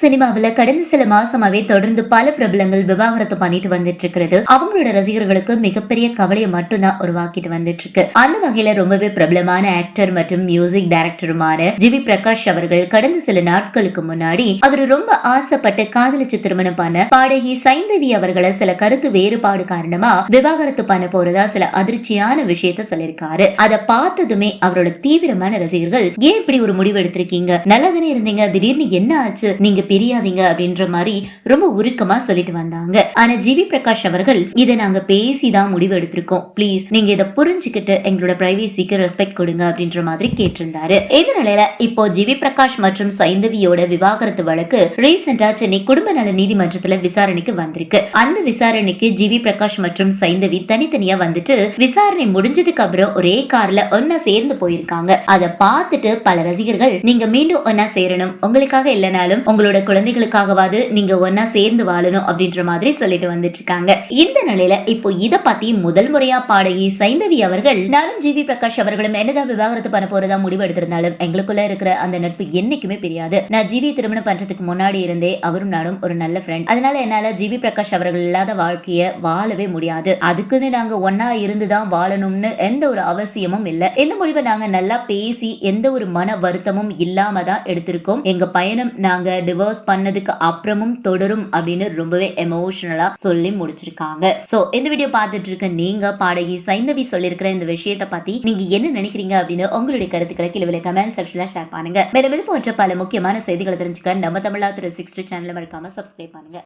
சினிமாவுல கடந்த சில மாசமாவே தொடர்ந்து பல பிரபலங்கள் விவாகரத்து பண்ணிட்டு வந்துட்டு இருக்கிறது அவங்களோட ரசிகர்களுக்கு மிகப்பெரிய கவலையை மட்டும்தான் உருவாக்கிட்டு வந்துட்டு இருக்கு அந்த வகையில ரொம்பவே பிரபலமான ஆக்டர் மற்றும் மியூசிக் டைரக்டருமான ஜிவி பிரகாஷ் அவர்கள் கடந்த சில நாட்களுக்கு முன்னாடி அவர் ரொம்ப ஆசைப்பட்டு காதலிச்சு திருமணம் பண்ண பாடகி சைந்தவி அவர்களை சில கருத்து வேறுபாடு காரணமா விவாகரத்து பண்ண போறதா சில அதிர்ச்சியான விஷயத்த சொல்லியிருக்காரு. அதை பார்த்ததுமே அவரோட தீவிரமான ரசிகர்கள் ஏன் இப்படி ஒரு முடிவு எடுத்திருக்கீங்க? நல்லதானே இருந்தீங்க. திடீர்னு என்ன ஆச்சு? நீங்க பிரியாதீங்க அப்படின்ற மாதிரி ரொம்ப உருக்கமா சொல்லிட்டு வந்தாங்க. ஆனா ஜிவி பிரகாஷ் அவர்கள் இதை நாங்க பேசிதான் முடிவு எடுத்திருக்கோம். ப்ளீஸ் நீங்க இதை புரிஞ்சுக்கிட்டு எங்களோட பிரைவேசிக்கு ரெஸ்பெக்ட் கொடுங்க அப்படின்ற மாதிரி கேட்டிருந்தாரு. இந்த நிலையில இப்போ ஜிவி பிரகாஷ் மற்றும் சைந்தவியோட விவாகரத்து வழக்கு ரீசெண்டா சென்னை குடும்ப நல நீதிமன்றத்துல விசாரணைக்கு வந்திருக்கு. அந்த விசாரணைக்கு ஜிவி பிரகாஷ் மற்றும் சைந்தவி தனித்தனியா வந்துட்டு விசாரணை முடிஞ்சதுக்கு அப்புறம் ஒரே கார்ல ஒன்னா சேர்ந்து போயிருக்காங்க. அதை பார்த்துட்டு பல ரசிகர்கள் நீங்க மீண்டும் ஒன்னா சேரணும். உங்களுக்காக இல்லைனாலும் உங்களோட குழந்தைகளுக்காகவாது நீங்க ஒன்னா சேர்ந்து வாழணும் அப்படின்ற மாதிரி சொல்லிட்டு வந்துட்டு இருக்காங்க இந்த நிலையில இப்போ இத பத்தி முதல் முறையா பாடகி சைந்தவி அவர்கள் நானும் ஜிவி பிரகாஷ் அவர்களும் என்னதான் விவாகரத்து பண்ண போறதா முடிவு எடுத்திருந்தாலும் எங்களுக்குள்ள இருக்கிற அந்த நட்பு என்னைக்குமே பிரியாது. நான் ஜிவி திருமணம் பண்றதுக்கு முன்னாடி இருந்தே அவரும் நானும் ஒரு நல்ல ஃப்ரெண்ட் அதனால என்னால ஜிவி பிரகாஷ் அவர்கள் இல்லாத வாழ்க்கைய வாழவே முடியாது. அதுக்குன்னு நாங்க ஒன்னா இருந்துதான் வாழணும்னு எந்த ஒரு அவசியமும் இல்ல. இந்த முடிவை நாங்க நல்லா பேசி எந்த ஒரு மன வருத்தமும் இல்லாம தான் எடுத்திருக்கோம். எங்க பயணம் நாங்க ரிவர்ஸ் பண்ணதுக்கு அப்புறமும் தொடரும் அப்படின்னு ரொம்பவே எமோஷனலா சொல்லி முடிச்சிருக்காங்க. சோ இந்த வீடியோ பார்த்துட்டு இருக்க நீங்க பாடகி சைந்தவி சொல்லியிருக்கிற இந்த விஷயத்தை பத்தி நீங்க என்ன நினைக்கிறீங்க அப்படின்னு உங்களுடைய கருத்துக்களை கீழே கமெண்ட் செக்ஷன்ல ஷேர் பண்ணுங்க. மேலும் இது போன்ற பல முக்கியமான செய்திகளை தெரிஞ்சுக்க நம்ம தமிழா திரு சிக்ஸ்டி சேனலை மறக்காம சப்ஸ்கிரைப் பண்ணுங்க.